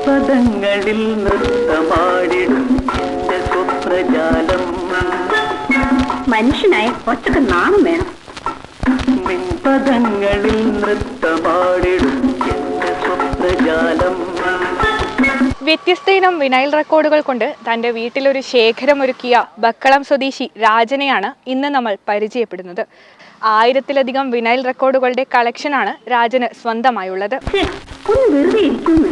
മിൻപദങ്ങളിൽ നൃത്തമാടിടും. മനുഷ്യനായി ഒറ്റയ്ക്ക് നാണം വേണം. മിൻപദങ്ങളിൽ നൃത്തമാടിടും. സ്വപ്നജാലം വ്യത്യസ്ത ഇനം വിനൈൽ റെക്കോർഡുകൾ കൊണ്ട് തന്റെ വീട്ടിലൊരു ശേഖരമൊരുക്കിയ ബക്കളം സ്വദേശി രാജനെയാണ് ഇന്ന് നമ്മൾ പരിചയപ്പെടുന്നത്. ആയിരത്തിലധികം വിനൈൽ റെക്കോർഡുകളുടെ കളക്ഷനാണ് രാജന് സ്വന്തമായുള്ളത്. ഒന്ന് വെറുതെ ഇരിക്കുന്നു.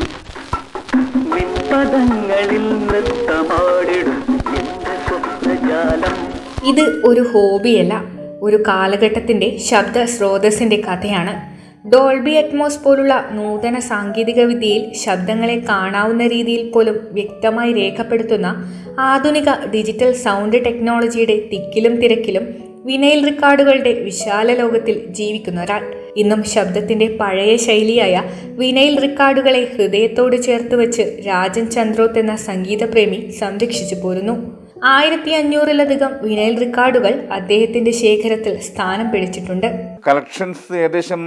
ഇത് ഒരു ഹോബിയല്ല ഒരു കാലഘട്ടത്തിന്റെ ശബ്ദ സ്രോതസ്സിന്റെ കഥയാണ്. ഡോൾബി അറ്റ്മോസ് പോലുള്ള നൂതന സാങ്കേതിക വിദ്യയിൽ ശബ്ദങ്ങളെ കാണാവുന്ന രീതിയിൽ പോലും വ്യക്തമായി രേഖപ്പെടുത്തുന്ന ആധുനിക ഡിജിറ്റൽ സൗണ്ട് ടെക്നോളജിയുടെ തിക്കിലും തിരക്കിലും വിനയിൽ റെക്കോർഡുകളുടെ വിശാല ലോകത്തിൽ ജീവിക്കുന്ന ഒരാൾ ഇന്നും ശബ്ദത്തിന്റെ പഴയ ശൈലിയായ വിനയിൽ റെക്കോർഡുകളെ ഹൃദയത്തോട് ചേർത്ത് വെച്ച് രാജൻ ചന്ദ്രോത്ത് എന്ന സംഗീതപ്രേമി സംരക്ഷിച്ചു പോരുന്നു. ആയിരത്തി അഞ്ഞൂറിലധികം വിനയിൽ റെക്കോർഡുകൾ അദ്ദേഹത്തിന്റെ ശേഖരത്തിൽ സ്ഥാനം പിടിച്ചിട്ടുണ്ട്. കളക്ഷൻസ് ഏകദേശം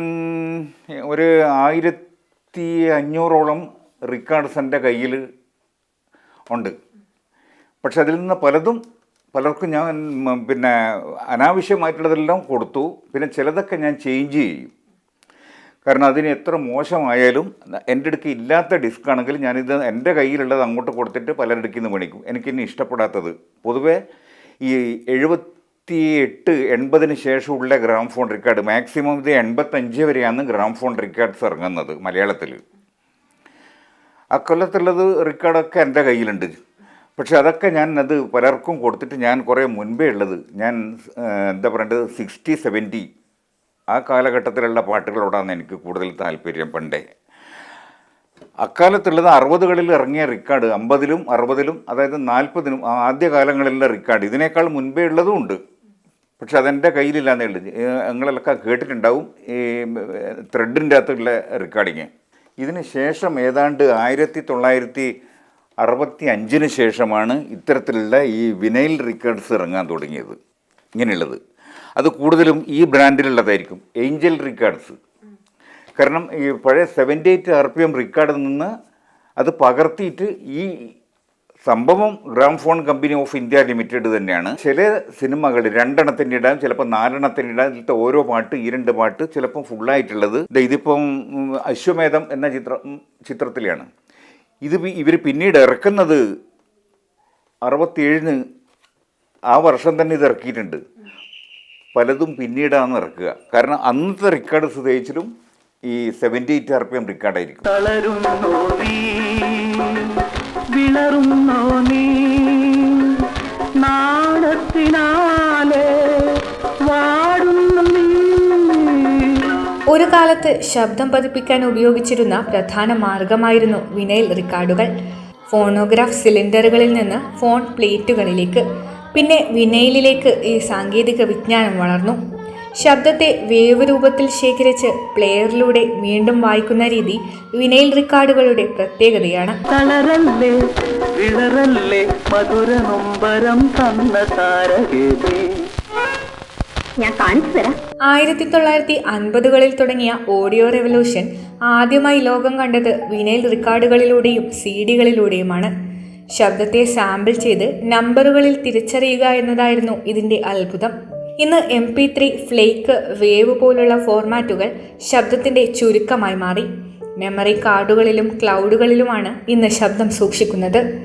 ഒരു ആയിരത്തി അഞ്ഞൂറോളം റിക്കാർഡ്സ് എന്റെ കയ്യിൽ ഉണ്ട്. പക്ഷെ അതിൽ നിന്ന് പലതും പലർക്കും ഞാൻ പിന്നെ അനാവശ്യമായിട്ടുള്ളതെല്ലാം കൊടുത്തു. പിന്നെ ചിലതൊക്കെ ഞാൻ ചേഞ്ച് ചെയ്യും. കാരണം അതിന് എത്ര മോശമായാലും എന്റെ അടുക്ക് ഇല്ലാത്ത ഡിസ്ക് ആണെങ്കിൽ ഞാനിത് എന്റെ കയ്യിലുള്ളത് അങ്ങോട്ട് കൊടുത്തിട്ട് പലരുടെ നിന്ന് മേടിക്കും. എനിക്കിനി ഇഷ്ടപ്പെടാത്തത്. പൊതുവേ ഈ എഴുപത്തി എട്ട് എൺപതിന് ശേഷമുള്ള ഗ്രാം ഫോൺ റെക്കോർഡ് മാക്സിമം ഇത് എൺപത്തഞ്ച് വരെയാണ് ഗ്രാം ഫോൺ റെക്കോർഡ്സ് ഇറങ്ങുന്നത് മലയാളത്തിൽ. അക്കൊല്ലത്തുള്ളത് റെക്കോർഡൊക്കെ എന്റെ കയ്യിലുണ്ട്. പക്ഷെ അതൊക്കെ ഞാൻ അത് പലർക്കും കൊടുത്തിട്ട് ഞാൻ കുറേ മുൻപേ ഉള്ളത്. ഞാൻ എന്താ പറയേണ്ടത്? സിക്സ്റ്റി സെവന്റി ആ കാലഘട്ടത്തിലുള്ള പാട്ടുകളോടാണ് എനിക്ക് കൂടുതൽ താല്പര്യം പണ്ടേ. അക്കാലത്തുള്ളത് അറുപതുകളിൽ ഇറങ്ങിയ റിക്കാർഡ് അമ്പതിലും അറുപതിലും അതായത് നാൽപ്പതിനും ആദ്യ കാലങ്ങളിലെ റിക്കാർഡ്. ഇതിനേക്കാൾ മുൻപേ ഉള്ളതും ഉണ്ട്. പക്ഷെ അതെന്റെ കയ്യിലില്ലാന്നേ ഉള്ളൂ. നിങ്ങളൊക്കെ കേട്ടിട്ടുണ്ടാവും ഈ ത്രെഡിന്റെ അകത്തുള്ള റെക്കോർഡിങ് ഇതിന് ശേഷം ഏതാണ്ട് ആയിരത്തി തൊള്ളായിരത്തി അറുപത്തി അഞ്ചിന് ശേഷമാണ് ഇത്തരത്തിലുള്ള ഈ വിനൈൽ റിക്കാർഡ്സ് ഇറങ്ങാൻ തുടങ്ങിയത്. ഇങ്ങനെയുള്ളത്. അത് കൂടുതലും ഈ ബ്രാൻഡിലുള്ളതായിരിക്കും. Angel records. കാരണം ഈ പഴയ seventy eight R P M റിക്കാർഡിൽ നിന്ന് അത് പകർത്തിയിട്ട് ഈ സംഭവം gramophone company of India limited തന്നെയാണ്. ചില സിനിമകൾ രണ്ടെണ്ണത്തിന്റെ ഇടാം ചിലപ്പോൾ നാലെണ്ണത്തിന്റെ ഇടാം ഇതിലത്തെ ഓരോ പാട്ട് ഈ രണ്ട് പാട്ട് ചിലപ്പം ഫുള്ളായിട്ടുള്ളത് ഇതിപ്പം അശ്വമേധം എന്ന ചിത്രം ചിത്രത്തിലാണ്. ഇത് ഇവർ പിന്നീട് ഇറക്കുന്നത് അറുപത്തിയേഴിന് ആ വർഷം തന്നെ ഇത് ഇറക്കിയിട്ടുണ്ട്. പലതും പിന്നീടാണ് ഇറക്കുക. കാരണം അന്നത്തെ റെക്കോർഡ് സ്ഥിതിച്ചിലും ഈ seventy eight R P M റെക്കോർഡായിരിക്കും തളരുന്നോ നീ വിളറുന്നോ നീ നാണത്തിനാലെ ഒരു കാലത്ത് ശബ്ദം പതിപ്പിക്കാൻ ഉപയോഗിച്ചിരുന്ന പ്രധാന മാർഗമായിരുന്നു വിനൈൽ റെക്കോർഡുകൾ. ഫോണോഗ്രാഫ് സിലിണ്ടറുകളിൽ നിന്ന് ഫോൺ പ്ലേറ്റുകളിലേക്ക് പിന്നെ വിനൈലിലേക്ക് ഈ സാങ്കേതിക വിജ്ഞാനം വളർന്നു. ശബ്ദത്തെ വേവ് രൂപത്തിൽ ശേഖരിച്ച് പ്ലെയറിലൂടെ വീണ്ടും വായിക്കുന്ന രീതി വിനൈൽ റെക്കോർഡുകളുടെ പ്രത്യേകതയാണ്. തളരല്ലേ വിളറല്ലേ മധുര നൊമ്പരം തന്ന താരകേതേ ഞാൻ കാണിച്ചു തരാം. ആയിരത്തി തൊള്ളായിരത്തി അൻപതുകളിൽ തുടങ്ങിയ ഓഡിയോ റെവല്യൂഷൻ ആദ്യമായി ലോകം കണ്ടത് വിനൈൽ റെക്കോർഡുകളിലൂടെയും സി ഡികളിലൂടെയുമാണ്. ശബ്ദത്തെ സാമ്പിൾ ചെയ്ത് നമ്പറുകളിൽ തിരിച്ചറിയുക എന്നതായിരുന്നു ഇതിന്റെ അത്ഭുതം. ഇന്ന് M P three FLAC wave പോലുള്ള ഫോർമാറ്റുകൾ ശബ്ദത്തിന്റെ ചുരുക്കമായി മാറി. മെമ്മറി കാർഡുകളിലും ക്ലൗഡുകളിലുമാണ് ഇന്ന് ശബ്ദം സൂക്ഷിക്കുന്നത്.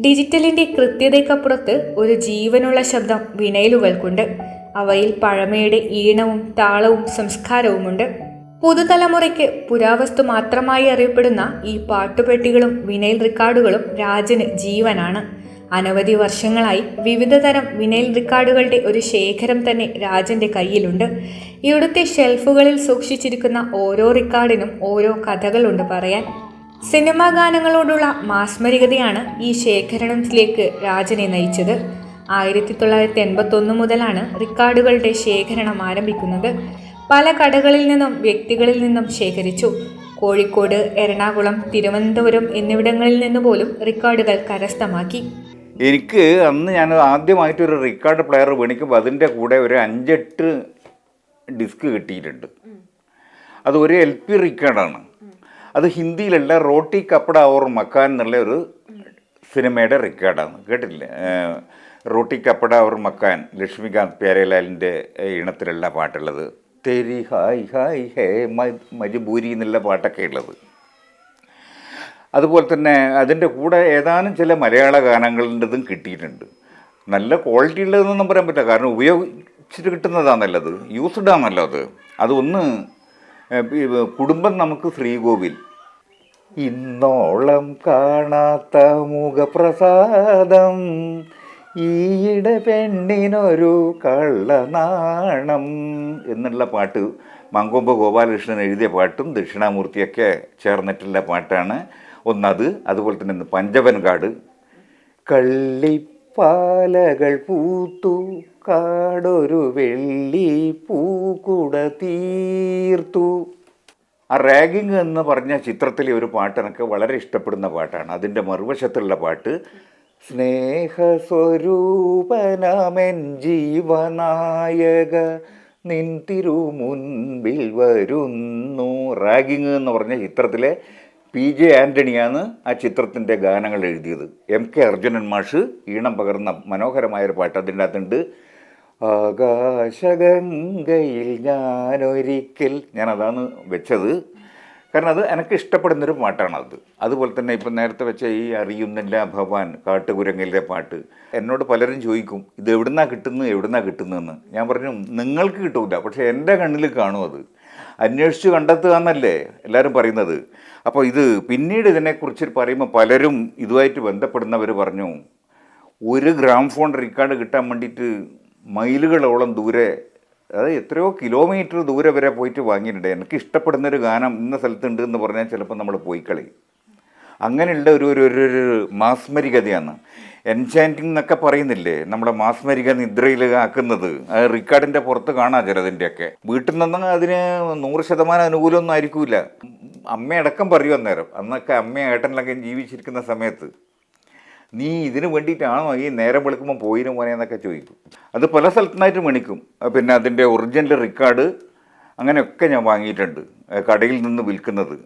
ഡിജിറ്റലിന്റെ കൃത്യതയ്ക്കപ്പുറത്ത് ഒരു ജീവനുള്ള ശബ്ദം വിനയലുകൾക്കുണ്ട്. അവയിൽ പഴമയുടെ ഈണവും താളവും സംസ്കാരവുമുണ്ട്. പുതുതലമുറയ്ക്ക് പുരാവസ്തു മാത്രമായി അറിയപ്പെടുന്ന ഈ പാട്ടുപെട്ടികളും വിനൈൽ റെക്കോർഡുകളും രാജന് ജീവനാണ്. അനവധി വർഷങ്ങളായി വിവിധതരം വിനൈൽ റെക്കോർഡുകളുടെ ഒരു ശേഖരം തന്നെ രാജന്റെ കയ്യിലുണ്ട്. ഇവിടുത്തെ ഷെൽഫുകളിൽ സൂക്ഷിച്ചിരിക്കുന്ന ഓരോ റെക്കോർഡിനും ഓരോ കഥകളുണ്ട് പറയാൻ. സിനിമാ ഗാനങ്ങളോടുള്ള മാസ്മരികതയാണ് ഈ ശേഖരണത്തിലേക്ക് രാജനെ നയിച്ചത്. ആയിരത്തി തൊള്ളായിരത്തി എൺപത്തൊന്ന് മുതലാണ് റിക്കാർഡുകളുടെ ശേഖരണം ആരംഭിക്കുന്നത്. പല കടകളിൽ നിന്നും വ്യക്തികളിൽ നിന്നും ശേഖരിച്ചു. കോഴിക്കോട് എറണാകുളം തിരുവനന്തപുരം എന്നിവിടങ്ങളിൽ നിന്ന് പോലും റെക്കോർഡുകൾ കരസ്ഥമാക്കി. എനിക്ക് അന്ന് ഞാൻ ആദ്യമായിട്ട് ഒരു റെക്കോർഡ് പ്ലെയർ മേടിക്കുമ്പോൾ അതിന്റെ കൂടെ ഒരു അഞ്ചെട്ട് ഡിസ്ക് കിട്ടിയിട്ടുണ്ട്. അത് ഒരു എൽ പി റെക്കോർഡാണ്. അത് ഹിന്ദിയിലുള്ള റോട്ടി കപ്പട ഓർ മക്കാൻ എന്നുള്ള ഒരു സിനിമയുടെ റെക്കോർഡാണ് കേട്ടില്ലേ റോട്ടി കപ്പട അവർ മക്കാൻ ലക്ഷ്മികാന്ത് പ്യാരലാലിന്റെ ഇണത്തിലുള്ള പാട്ടുള്ളത്. തെരി ഹായ് ഹായ് ഹേ മജുബൂരി എന്നുള്ള പാട്ടൊക്കെ ഉള്ളത്. അതുപോലെ തന്നെ അതിന്റെ കൂടെ ഏതാനും ചില മലയാള ഗാനങ്ങളുടേതും കിട്ടിയിട്ടുണ്ട്. നല്ല ക്വാളിറ്റി ഉള്ളതെന്നൊന്നും പറയാൻ പറ്റില്ല. കാരണം ഉപയോഗിച്ചിട്ട് കിട്ടുന്നതാണല്ലത് യൂസ്ഡ് ആണല്ലോ അത്. അതൊന്ന് കുടുംബം നമുക്ക് ശ്രീകോവിൽ ഇന്നോളം കാണാത്ത മുഖപ്രസാദം ഈയിടെ പെണ്ണിനൊരു കള്ളനാണം എന്നുള്ള പാട്ട് മങ്കൊമ്പ് ഗോപാലകൃഷ്ണൻ എഴുതിയ പാട്ടും ദക്ഷിണാമൂർത്തിയൊക്കെ ചേർന്നിട്ടുള്ള പാട്ടാണ് ഒന്നത്. അതുപോലെ തന്നെ പഞ്ചവൻ പഞ്ചവൻകാട്. കള്ളിപ്പാലകൾ പൂത്തു കാടൊരു വെള്ളി പൂക്കുട തീർത്തു. ആ റാഗിങ് എന്ന് പറഞ്ഞ ചിത്രത്തിലെ ഒരു പാട്ട് എനിക്ക് വളരെ ഇഷ്ടപ്പെടുന്ന പാട്ടാണ്. അതിന്റെ മറുവശത്തുള്ള പാട്ട് സ്നേഹസ്വരൂപനമെൻ ജീവനായക നിൻ തിരുമുൻപിൽ വരുന്നു റാഗിങ് എന്ന് പറഞ്ഞ ചിത്രത്തിലെ പി ജെ ആന്റണിയാണ് ആ ചിത്രത്തിന്റെ ഗാനങ്ങൾ എഴുതിയത്. എം കെ അർജുനൻ മാഷ് ഈണം പകർന്ന മനോഹരമായൊരു പാട്ട് അതിന്റെ അകത്തുണ്ട് ആകാശഗംഗയിൽ ഞാനൊരിക്കൽ ഞാനതാണ് വെച്ചത്. കാരണം അത് എനിക്ക് ഇഷ്ടപ്പെടുന്നൊരു പാട്ടാണ് അത്. അതുപോലെ തന്നെ ഇപ്പം നേരത്തെ വെച്ച ഈ അറിയുന്നില്ല ഭവാൻ കാട്ടുകുരങ്ങിലെ പാട്ട്. എന്നോട് പലരും ചോദിക്കും ഇത് എവിടുന്നാ കിട്ടുന്നു എവിടുന്നാ കിട്ടുന്നതെന്ന് ഞാൻ പറഞ്ഞു നിങ്ങൾക്ക് കിട്ടൂല പക്ഷേ എന്റെ കണ്ണിൽ കാണും അത്. അന്വേഷിച്ച് കണ്ടെത്തുക എന്നല്ലേ എല്ലാവരും പറയുന്നത്. അപ്പോൾ ഇത് പിന്നീട് ഇതിനെക്കുറിച്ച് പറയുമ്പോൾ പലരും ഇതുമായിട്ട് ബന്ധപ്പെടുന്നവർ പറഞ്ഞു ഒരു ഗ്രാം ഫോൺ റെക്കോർഡ് കിട്ടാൻ വേണ്ടിയിട്ട് മൈലുകളോളം ദൂരെ അതായത് എത്രയോ കിലോമീറ്റർ ദൂരെ വരെ പോയിട്ട് വാങ്ങിയിട്ടുണ്ട്. എനിക്ക് ഇഷ്ടപ്പെടുന്നൊരു ഗാനം ഇന്ന സ്ഥലത്തുണ്ട് എന്ന് പറഞ്ഞാൽ ചിലപ്പോൾ നമ്മൾ പോയി കളയും. അങ്ങനെയുള്ള ഒരു ഒരു ഒരു മാസ്മരികതയാണ് എൻചാന്റിങ് എന്നൊക്കെ പറയുന്നില്ലേ? നമ്മുടെ മാസ്മരിക നിദ്രയിൽ ആക്കുന്നത്. അത് റിക്കാർഡിന്റെ പുറത്ത് കാണാം ചിലതിന്റെയൊക്കെ. വീട്ടിൽ നിന്ന് അതിന് നൂറ് ശതമാനം അനുകൂലമൊന്നും ആയിരിക്കില്ല. അമ്മയടക്കം പറയും അന്നേരം അന്നൊക്കെ അമ്മയും ഏട്ടനിലൊക്കെ ജീവിച്ചിരിക്കുന്ന സമയത്ത് നീ ഇതിന് വേണ്ടിയിട്ടാണോ ഈ നേരം വിളിക്കുമ്പോൾ പോയിന് മോനെ എന്നൊക്കെ ചോദിക്കും. അത് പല സ്ഥലത്തുനിന്നായിട്ട് മേണിക്കും പിന്നെ അതിന്റെ ഒറിജിനൽ റെക്കോർഡ് അങ്ങനെയൊക്കെ ഞാൻ വാങ്ങിയിട്ടുണ്ട്. കടയിൽ നിന്ന് വിൽക്കുന്നത്.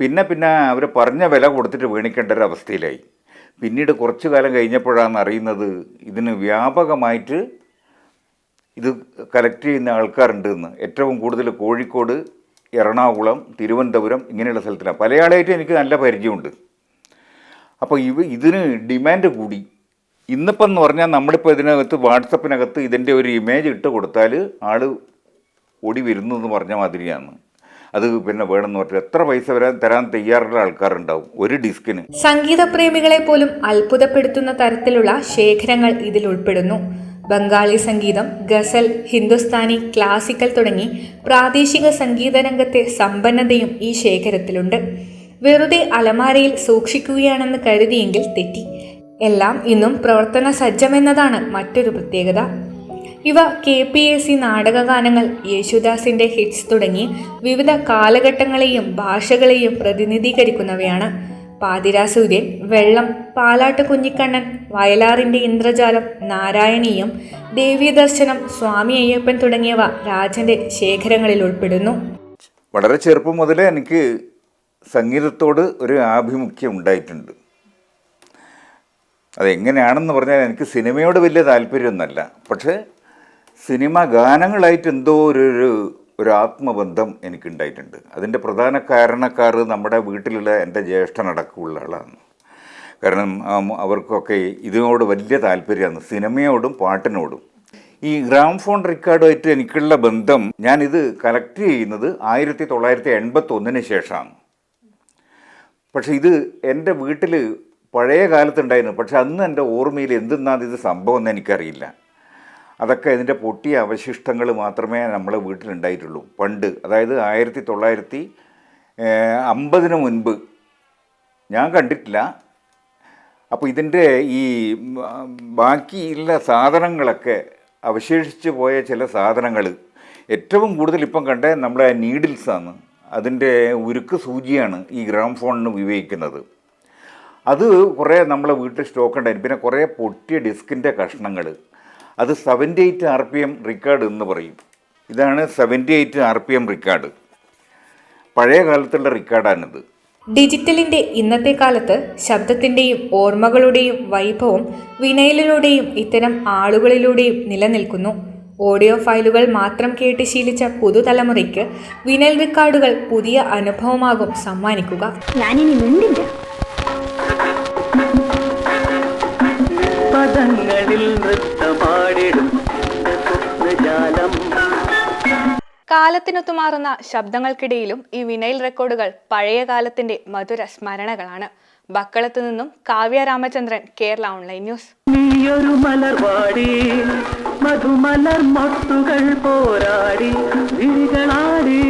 പിന്നെ പിന്നെ അവർ പറഞ്ഞ വില കൊടുത്തിട്ട് മേണിക്കേണ്ട ഒരു അവസ്ഥയിലായി. പിന്നീട് കുറച്ചു കാലം കഴിഞ്ഞപ്പോഴാണ് അറിയുന്നത് ഇതിന് വ്യാപകമായിട്ട് ഇത് കളക്ട് ചെയ്യുന്ന ആൾക്കാരുണ്ട് എന്ന്. ഏറ്റവും കൂടുതൽ കോഴിക്കോട് എറണാകുളം തിരുവനന്തപുരം ഇങ്ങനെയുള്ള സ്ഥലത്തിലാണ്. പലയാളായിട്ട് എനിക്ക് നല്ല പരിചയമുണ്ട്. അപ്പോൾ ഇവ ഇതിന് ഡിമാൻഡ് കൂടി. ഇന്നിപ്പം എന്ന് പറഞ്ഞാൽ നമ്മളിപ്പോൾ ഇതിനകത്ത് വാട്സപ്പിനകത്ത് ഇതിന്റെ ഒരു ഇമേജ് ഇട്ട് കൊടുത്താൽ ആൾ ഓടി വരുന്നു എന്ന് പറഞ്ഞ മാതിരിയാണ്. അത് പിന്നെ വേണമെന്ന് പറഞ്ഞാൽ എത്ര പൈസ വരാൻ തരാൻ തയ്യാറുള്ള ആൾക്കാരുണ്ടാവും ഒരു ഡിസ്കിന് സംഗീത പ്രേമികളെ പോലും അത്ഭുതപ്പെടുത്തുന്ന തരത്തിലുള്ള ശേഖരങ്ങൾ ഇതിൽ ഉൾപ്പെടുന്നു. ബംഗാളി സംഗീതം ഗസൽ ഹിന്ദുസ്ഥാനി ക്ലാസിക്കൽ തുടങ്ങി പ്രാദേശിക സംഗീത രംഗത്തെ സമ്പന്നതയും ഈ ശേഖരത്തിലുണ്ട്. വെറുതെ അലമാരയിൽ സൂക്ഷിക്കുകയാണെന്ന് കരുതിയെങ്കിൽ തെറ്റി. എല്ലാം ഇന്നും പ്രവർത്തന സജ്ജമെന്നതാണ് മറ്റൊരു പ്രത്യേകത. ഇവ കെ പി എസ് സി നാടകഗാനങ്ങൾ യേശുദാസിന്റെ ഹിറ്റ്സ് തുടങ്ങി വിവിധ കാലഘട്ടങ്ങളെയും ഭാഷകളെയും പ്രതിനിധീകരിക്കുന്നവയാണ്. പാതിരാസൂര്യൻ വെള്ളം പാലാട്ട് കുഞ്ഞിക്കണ്ണൻ വയലാറിന്റെ ഇന്ദ്രജാലം നാരായണീയം ദേവീദർശനം സ്വാമി അയ്യപ്പൻ തുടങ്ങിയവ രാജന്റെ ശേഖരങ്ങളിൽ ഉൾപ്പെടുന്നു. വളരെ ചെറുപ്പം മുതലേ എനിക്ക് സംഗീതത്തോട് ഒരു ആഭിമുഖ്യം ഉണ്ടായിട്ടുണ്ട്. അതെങ്ങനെയാണെന്ന് പറഞ്ഞാൽ എനിക്ക് സിനിമയോട് വലിയ താല്പര്യമൊന്നുമല്ല. പക്ഷേ സിനിമ ഗാനങ്ങളായിട്ട് എന്തോ ഒരു ഒരു ആത്മബന്ധം എനിക്കുണ്ടായിട്ടുണ്ട്. അതിന്റെ പ്രധാന കാരണക്കാർ നമ്മുടെ വീട്ടിലുള്ള എന്റെ ജ്യേഷ്ഠനടക്കമുള്ള ആളാണ്. കാരണം അവർക്കൊക്കെ ഇതിനോട് വലിയ താല്പര്യമാണ് സിനിമയോടും പാട്ടിനോടും. ഈ ഗ്രാംഫോൺ റെക്കോർഡുമായിട്ട് എനിക്കുള്ള ബന്ധം ഞാനിത് കളക്ട് ചെയ്യുന്നത് ആയിരത്തി തൊള്ളായിരത്തി എൺപത്തൊന്നിന് ശേഷമാണ്. പക്ഷെ ഇത് എന്റെ വീട്ടിൽ പഴയ കാലത്തുണ്ടായിരുന്നു. പക്ഷെ അന്ന് എന്റെ ഓർമ്മയിൽ എന്തെന്നാണ് ഇത് സംഭവം എന്ന് എനിക്കറിയില്ല. അതൊക്കെ ഇതിന്റെ പൊട്ടിയ അവശിഷ്ടങ്ങൾ മാത്രമേ നമ്മളെ വീട്ടിലുണ്ടായിട്ടുള്ളൂ. പണ്ട് അതായത് ആയിരത്തി തൊള്ളായിരത്തി അമ്പതിന് മുൻപ് ഞാൻ കണ്ടിട്ടില്ല. അപ്പോൾ ഇതിന്റെ ഈ ബാക്കിയുള്ള സാധനങ്ങളൊക്കെ അവശേഷിച്ച് പോയ ചില സാധനങ്ങൾ ഏറ്റവും കൂടുതൽ ഇപ്പം കണ്ടത് നമ്മളെ നീഡിൽസാണ് അതിന്റെ ഉരുക്ക് സൂചിയാണ് ഈ ഗ്രാംഫോണിന് ഉപയോഗിക്കുന്നത് അത് കുറേ നമ്മളെ വീട്ടിൽ സ്റ്റോക്ക് ഉണ്ടായിരുന്നു പിന്നെ കുറേ പൊട്ടിയ ഡിസ്കിന്റെ കഷ്ണങ്ങൾ. അത് seventy eight R P M record എന്ന് പറയും. ഇതാണ് seventy eight R P M record. പഴയ കാലത്തുള്ള റിക്കാർഡാണിത്. ഡിജിറ്റലിന്റെ ഇന്നത്തെ കാലത്ത് ശബ്ദത്തിന്റെയും ഓർമ്മകളുടെയും വൈഭവം വിനയലിലൂടെയും ഇത്തരം ആളുകളിലൂടെയും നിലനിൽക്കുന്നു. ഓഡിയോ ഫയലുകൾ മാത്രം കേട്ട് ശീലിച്ച പുതുതലമുറയ്ക്ക് വിനൽ റെക്കോർഡുകൾ പുതിയ അനുഭവമാകും സമ്മാനിക്കുക. ഞാനിനി മിണ്ടില്ല. പദങ്ങളിൽ നൃത്തമാടിടും. സ്വപ്നജാലം. കാലത്തിനൊത്തുമാറുന്ന ശബ്ദങ്ങൾക്കിടയിലും ഈ വിനൈൽ റെക്കോർഡുകൾ പഴയ കാലത്തിന്റെ മധുര സ്മരണകളാണ്. ബക്കളത്തു നിന്നും കാവ്യ രാമചന്ദ്രൻ കേരള ഓൺലൈൻ ന്യൂസ്. നീയൊരു മലർവാടി മധുമലർ മൊട്ടുകൾ പോരാടി വിഴികളാടി